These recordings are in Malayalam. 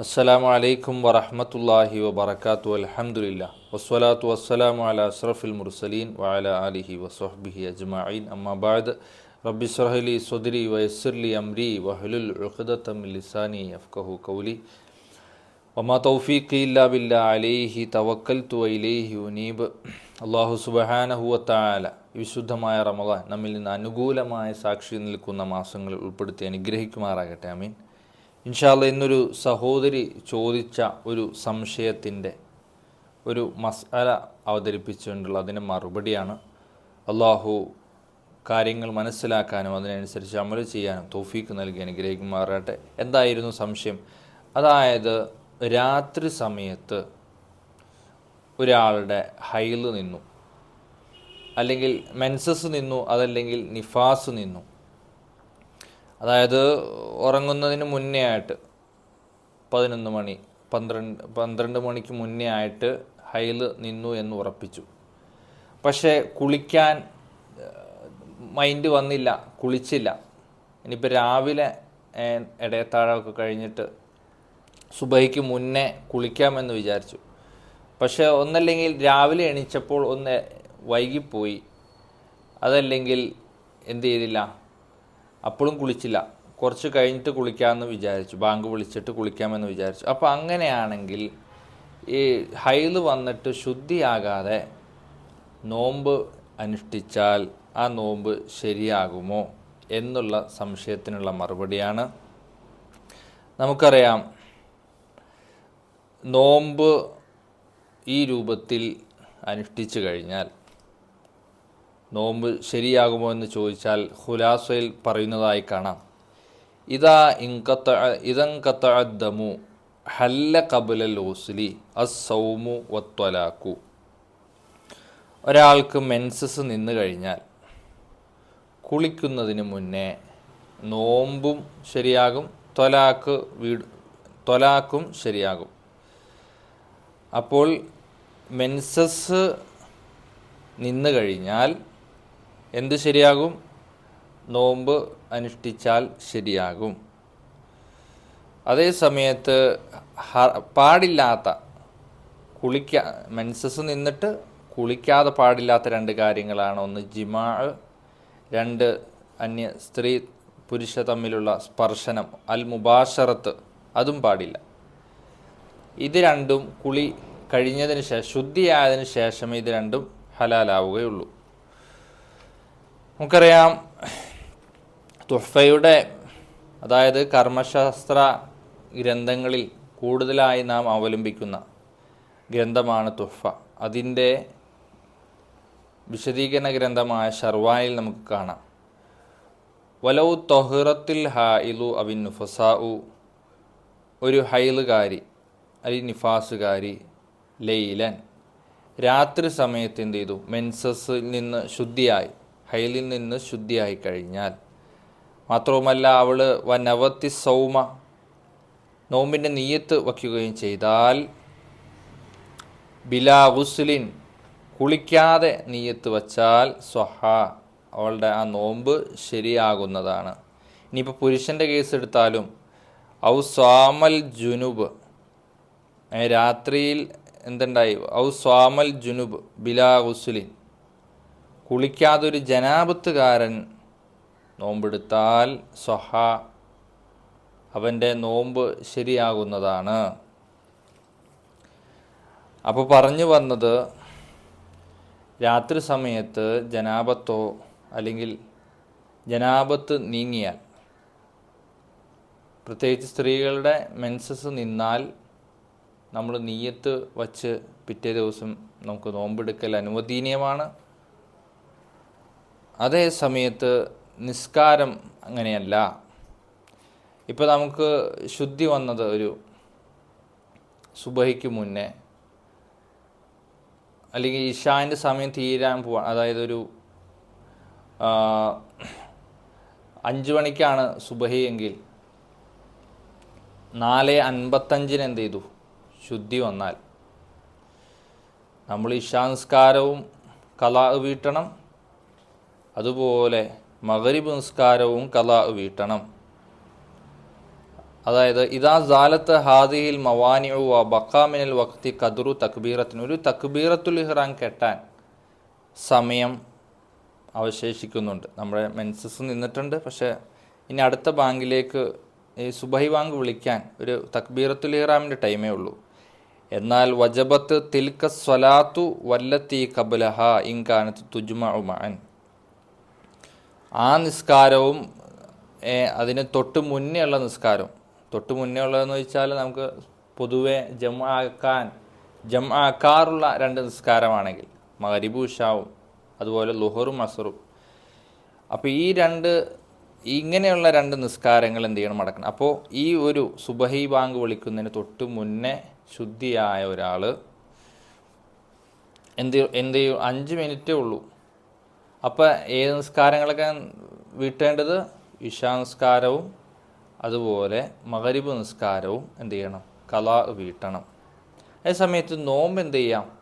അസ്സലാമു അലൈക്കും വറഹ്മത്തുള്ളാഹി വബർക്കാത്തു അലഹമുല്ല വസ്വലാത്തു വസ്സലാമു അലാ അഷ്റഫിൽ മുർസലീൻ വഅല ആലിഹി വസ്വഹ്ബിഹി അജ്മഈൻ. അമ്മാ ബഅദ്. റബ്ബി ഇശ്റഹ് ലി സ്വദ്രി വയസ്സിർ ലി അംരി വഹലുൽ ഉഖ്ദതം മിൻ ലിസാനി അഫ്കഹു ഖൗലി. വമാ തൗഫീഖി ഇല്ലാ ബില്ലാ അലൈഹി തവക്കൽതു വഇലൈഹി ഉനീബ്. അല്ലാഹു സുബ്ഹാനഹു വതആല. വിശുദ്ധമായ റമദാൻ നമ്മിൽ നിന്ന് അനുകൂലമായ സാക്ഷി നിൽക്കുന്ന മാസങ്ങളിൽ ഉൾപ്പെടുത്തി അനുഗ്രഹിക്കുമാറാകട്ടെ. അമീൻ ഇൻഷാല്ല ഇന്നൊരു സഹോദരി ചോദിച്ച ഒരു സംശയത്തിന്റെ ഒരു മസാല അവതരിപ്പിച്ചുകൊണ്ടുള്ള അതിന്റെ മറുപടിയാണ്. അള്ളാഹു കാര്യങ്ങൾ മനസ്സിലാക്കാനും അതിനനുസരിച്ച് അമൽ ചെയ്യാനും തോഫീക്ക് നൽകി അനുഗ്രഹിക്കുമാറാട്ടെ എന്തായിരുന്നു സംശയം? അതായത് രാത്രി സമയത്ത് ഒരാളുടെ ഹൈൽ നിന്നു. അല്ലെങ്കിൽ മെൻസസ് നിന്നു അതല്ലെങ്കിൽ നിഫാസ് നിന്നു. അതായത് ഉറങ്ങുന്നതിന് മുന്നേ ആയിട്ട് പതിനൊന്ന് മണി പന്ത്രണ്ട് പന്ത്രണ്ട് മണിക്ക് മുന്നേ ആയിട്ട് ഹൈൽ നിന്നു എന്ന് ഉറപ്പിച്ചു. പക്ഷേ കുളിക്കാൻ മൈൻഡ് വന്നില്ല കുളിച്ചില്ല. ഇനിയിപ്പോൾ രാവിലെ ഇടയത്താഴമൊക്കെ കഴിഞ്ഞിട്ട് സുബൈക്ക് മുന്നേ കുളിക്കാമെന്ന് വിചാരിച്ചു. പക്ഷേ ഒന്നല്ലെങ്കിൽ രാവിലെ എണീച്ചപ്പോൾ ഒന്ന് വൈകിപ്പോയി. അതല്ലെങ്കിൽ എന്ത് ചെയ്തില്ല അപ്പോഴും കുളിച്ചില്ല. കുറച്ച് കഴിഞ്ഞിട്ട് കുളിക്കാമെന്ന് വിചാരിച്ചു. ബാങ്ക് വിളിച്ചിട്ട് കുളിക്കാമെന്ന് വിചാരിച്ചു. അപ്പോൾ അങ്ങനെയാണെങ്കിൽ ഈ ഹൈൽ വന്നിട്ട് ശുദ്ധിയാകാതെ നോമ്പ് അനുഷ്ഠിച്ചാൽ ആ നോമ്പ് ശരിയാകുമോ എന്നുള്ള സംശയത്തിനുള്ള മറുപടിയാണ്. നമുക്കറിയാം നോമ്പ് ഈ രൂപത്തിൽ അനുഷ്ഠിച്ചു കഴിഞ്ഞാൽ നോമ്പ് ശരിയാകുമോ എന്ന് ചോദിച്ചാൽ ഖുലാസയിൽ പറയുന്നതായി കാണാം. ഇതാ ഇങ്കത്ത ഇതങ്കത്തമു ഹല്ല കബുലൽ ഓസ്ലി അസൗമു വത്വലാക്കു ഒരാൾക്ക് മെൻസസ് നിന്ന് കഴിഞ്ഞാൽ കുളിക്കുന്നതിന് മുന്നേ നോമ്പും ശരിയാകും ത്വലാക്ക് വീട് ത്വലാക്കും ശരിയാകും. അപ്പോൾ മെൻസസ് നിന്ന് കഴിഞ്ഞാൽ എന്ത് ശരിയാകും? നോമ്പ് അനുഷ്ഠിച്ചാൽ ശരിയാകും. അതേ സമയത്ത് പാടില്ലാത്ത കുളിക്ക മെൻസസ് നിന്നിട്ട് കുളിക്കാതെ പാടില്ലാത്ത രണ്ട് കാര്യങ്ങളാണ്. ഒന്ന് ജിമാ രണ്ട് അന്യ സ്ത്രീ പുരുഷ തമ്മിലുള്ള സ്പർശനം അൽ മുബാഷറത്ത് അതും പാടില്ല. ഇത് രണ്ടും കുളി കഴിഞ്ഞതിന് ശേഷം ശുദ്ധിയായതിനു ശേഷമേ ഇത് രണ്ടും ഹലാലാവുകയുള്ളൂ. നമുക്കറിയാം തുഫയുടെ അതായത് കർമ്മശാസ്ത്ര ഗ്രന്ഥങ്ങളിൽ കൂടുതലായി നാം അവലംബിക്കുന്ന ഗ്രന്ഥമാണ് തുഫ അതിന്റെ വിശദീകരണ ഗ്രന്ഥമായ ഷർവായിൽ നമുക്ക് കാണാം. വലൗ തൊഹിറത്തിൽ ഹാ ഇലു അവിൻ നുഫസാഉ ഒരു ഹൈലുകാരി അലി നിഫാസുകാരി ലൈലൻ രാത്രി സമയത്ത് എന്ത് ചെയ്തു? മെൻസസിൽ നിന്ന് ശുദ്ധിയായി. ഹൈലിൽ നിന്ന് ശുദ്ധിയായി കഴിഞ്ഞാൽ. മാത്രവുമല്ല അവൾ വനവത്തി സൗമ നോമ്പിന്റെ നീയത്ത് വയ്ക്കുകയും ചെയ്താൽ ബിലാ ഗുസ്ലിൻ കുളിക്കാതെ നീയത്ത് വച്ചാൽ സ്വഹ അവളുടെ ആ നോമ്പ് ശരിയാകുന്നതാണ്. ഇനിയിപ്പോൾ പുരുഷന്റെ കേസ് എടുത്താലും ഔ സ്വാമൽ ജുനുബ് രാത്രിയിൽ എന്തുണ്ടായി? ഔ സ്വാമൽ ജുനുബ് ബിലാ ഗുസ്ലിൻ. കുളിക്കാതെ ഒരു ജനാപത്തുകാരൻ നോമ്പെടുത്താൽ സ്വഹ അവന്റെ നോമ്പ് ശരിയാകുന്നതാണ്. അപ്പോൾ പറഞ്ഞു വന്നത് രാത്രി സമയത്ത് ജനാപത്തോ അല്ലെങ്കിൽ ജനാപത്ത് നീങ്ങിയാൽ പ്രത്യേകിച്ച് സ്ത്രീകളുടെ മെൻസസ് നിന്നാൽ നമ്മൾ നീയത്ത് വച്ച് പിറ്റേ ദിവസം നമുക്ക് നോമ്പെടുക്കൽ അനുവദനീയമാണ്. അതേ സമയത്ത് നിസ്കാരം അങ്ങനെയല്ല. ഇപ്പോൾ നമുക്ക് ശുദ്ധി വന്നത് ഒരു സുബഹിക്ക് മുന്നേ. അല്ലെങ്കിൽ ഇഷാന്റെ സമയം തീരാൻ പോവാൻ അതായത് ഒരു അഞ്ച് മണിക്കാണ് സുബഹി എങ്കിൽ നാല് അൻപത്തഞ്ചിന് എന്ത് ചെയ്തു? ശുദ്ധി വന്നാൽ. നമ്മൾ ഇഷാൻസ്കാരവും കലാ വീട്ടണം. അതുപോലെ മകരിബ് നിസ്കാരവും കല വീട്ടണം. അതായത് ഇതാ ജാലത്ത് ഹാദിയിൽ മവാനിഉ വ വക്തി കദുറു തക്ബീറത്തിന് ഒരു തക്ബീറത്തുൽ ഇഹ്റാൻ കെട്ടാൻ സമയം അവശേഷിക്കുന്നുണ്ട്. നമ്മുടെ മെൻസസ് നിന്നിട്ടുണ്ട്. പക്ഷേ ഇനി അടുത്ത ബാങ്കിലേക്ക് ഈ സുബൈ ബാങ്ക് വിളിക്കാൻ ഒരു തക്ബീറത്തുൽ ഇഹ്റാമിന്റെ ടൈമേ ഉള്ളൂ. എന്നാൽ വജബത്ത് തിൽക്ക സ്വലാത്തു വല്ലത്തി കബലഹ ഇൻകാനത്ത് തുജ്മഅൻ ആ നിസ്കാരവും അതിന് തൊട്ട് മുന്നേ ഉള്ള നിസ്കാരം. തൊട്ട് മുന്നേ ഉള്ളതെന്ന് വെച്ചാൽ നമുക്ക് പൊതുവെ ജം ആക്കാൻ ജം ആക്കാറുള്ള രണ്ട് നിസ്കാരമാണെങ്കിൽ മകരിബു അതുപോലെ ലുഹറും അസറും. അപ്പോൾ ഈ രണ്ട് ഇങ്ങനെയുള്ള രണ്ട് നിസ്കാരങ്ങൾ എന്ത് ചെയ്യണം? മടക്കണം. അപ്പോൾ ഈ ഒരു സുബഹി ബാങ്ക് വിളിക്കുന്നതിന് തൊട്ട് മുന്നേ ശുദ്ധിയായ ഒരാൾ എന്ത് എന്ത് ചെയ്യും? അഞ്ച് മിനിറ്റേ ഉള്ളൂ. അപ്പോൾ ഏത് നിസ്കാരങ്ങളൊക്കെ വീട്ടേണ്ടത്? ഇഷാ നിസ്കാരവും അതുപോലെ മകരിബ് നിസ്കാരവും എന്ത് ചെയ്യണം? കലാ വീട്ടണം. അതേ സമയത്ത് നോമ്പ് എന്ത് ചെയ്യാം?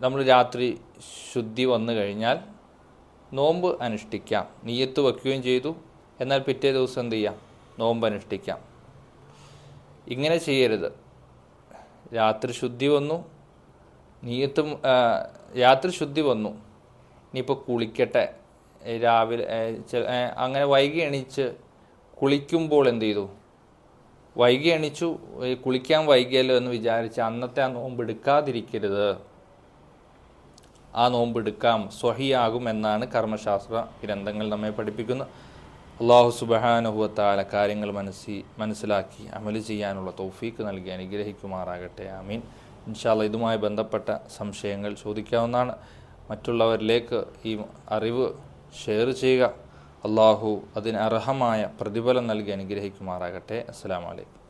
നമ്മൾ രാത്രി ശുദ്ധി വന്നു കഴിഞ്ഞാൽ നോമ്പ് അനുഷ്ഠിക്കാം. നീയത്ത് വയ്ക്കുകയും ചെയ്തു. എന്നാൽ പിറ്റേ ദിവസം എന്ത് ചെയ്യാം? നോമ്പ് അനുഷ്ഠിക്കാം. ഇങ്ങനെ ചെയ്യരുത്. രാത്രി ശുദ്ധി വന്നു. നീയത്ത് രാത്രി ശുദ്ധി വന്നു. ഇനിയിപ്പോൾ കുളിക്കട്ടെ. രാവിലെ അങ്ങനെ വൈകി എണീച്ച് കുളിക്കുമ്പോൾ എന്ത് ചെയ്തു? വൈകി എണീച്ചു കുളിക്കാൻ വൈകിയല്ലോ എന്ന് വിചാരിച്ച് അന്നത്തെ ആ നോമ്പ് എടുക്കാതിരിക്കരുത്. ആ നോമ്പ് എടുക്കാം സ്വഹിയാകും എന്നാണ് കർമ്മശാസ്ത്ര ഗ്രന്ഥങ്ങൾ നമ്മെ പഠിപ്പിക്കുന്നത് അള്ളാഹു സുബഹാനുഹുവത്താല കാര്യങ്ങൾ മനസ്സി മനസ്സിലാക്കി അമൽ ചെയ്യാനുള്ള തൗഫീക്ക് നൽകി അനുഗ്രഹിക്കുമാറാകട്ടെ. ആമീൻ. ഇൻഷാല്ല ഇതുമായി ബന്ധപ്പെട്ട സംശയങ്ങൾ ചോദിക്കാവുന്നതാണ്. മറ്റുള്ളവരിലേക്ക് ഈ അറിവ് ഷെയർ ചെയ്യുക. അള്ളാഹു അതിന് അർഹമായ പ്രതിഫലം നൽകി അനുഗ്രഹിക്കുമാറാകട്ടെ. അസ്സാം വലൈക്കും